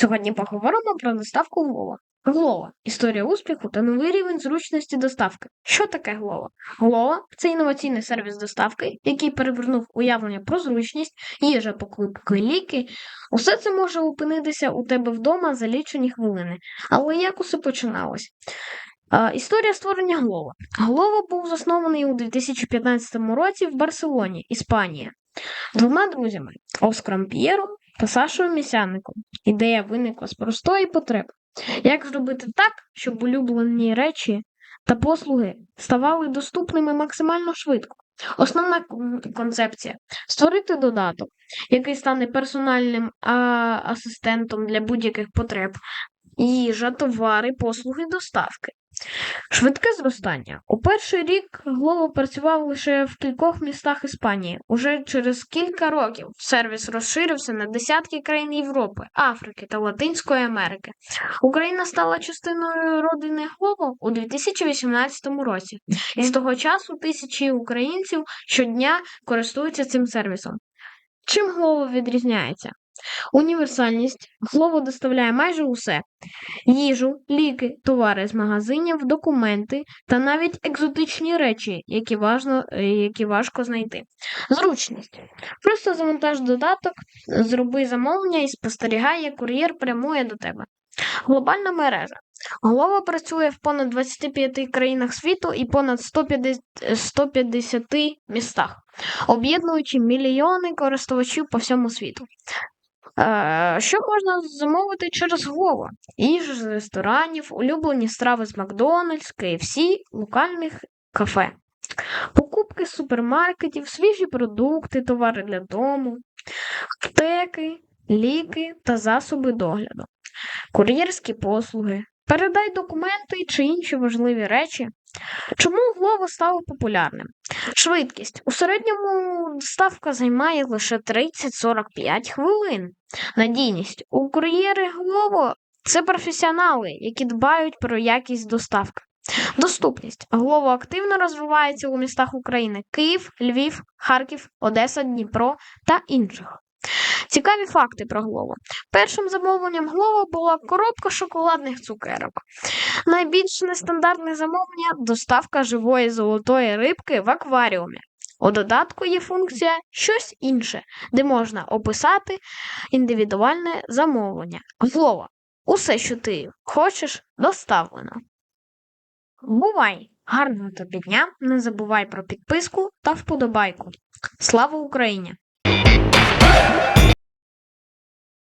Сьогодні поговоримо про доставку Глова. Глова історія успіху та новий рівень зручності доставки. Що таке Глова? Глова це інноваційний сервіс доставки, який перевернув уявлення про зручність, їжа, покупки, ліки. Усе це може опинитися у тебе вдома за лічені хвилини. Але як усе починалось? Історія створення Глова. Глова був заснований у 2015 році в Барселоні, Іспанія, двома друзями Оскаром П'єром та Сашою Місяником. Ідея виникла з простої потреби. Як зробити так, щоб улюблені речі та послуги ставали доступними максимально швидко? Основна концепція створити додаток, який стане персональним асистентом для будь-яких потреб, їжа, товари, послуги, доставки. Швидке зростання. У перший рік Glovo працював лише в кількох містах Іспанії. Уже через кілька років сервіс розширився на десятки країн Європи, Африки та Латинської Америки. Україна стала частиною родини Glovo у 2018 році, і з того часу тисячі українців щодня користуються цим сервісом. Чим Glovo відрізняється? Універсальність. Glovo доставляє майже усе: їжу, ліки, товари з магазинів, документи та навіть екзотичні речі, які, важно, е, які важко знайти. Зручність. Просто завантаж додаток, зроби замовлення і спостерігай, як кур'єр прямує до тебе. Глобальна мережа. Glovo працює в понад 25 країнах світу і понад 150, 150 містах, об'єднуючи мільйони користувачів по всьому світу. Е, Що можна замовити через Вова? Їжу з ресторанів, улюблені страви з Макдональдс, KFC, локальних кафе. Покупки з супермаркетів, свіжі продукти, товари для дому, аптеки, ліки та засоби догляду, кур'єрські послуги. Передай документи чи інші важливі речі. Чому Glovo стало популярним? Швидкість. У середньому доставка займає лише 30-45 хвилин. Надійність. У кур'єри Glovo це професіонали, які дбають про якість доставки. Доступність. Glovo активно розвивається у містах України: Київ, Львів, Харків, Одеса, Дніпро та інших. Цікаві факти про Glovo. Першим замовленням Glovo була коробка шоколадних цукерок. Найбільш нестандартне замовлення доставка живої золотої рибки в акваріумі. У додатку є функція щось інше, де можна описати індивідуальне замовлення. Glovo. Усе, що ти хочеш, доставлено. Бувай! Гарного тобі дня! Не забувай про підписку та вподобайку. Слава Україні!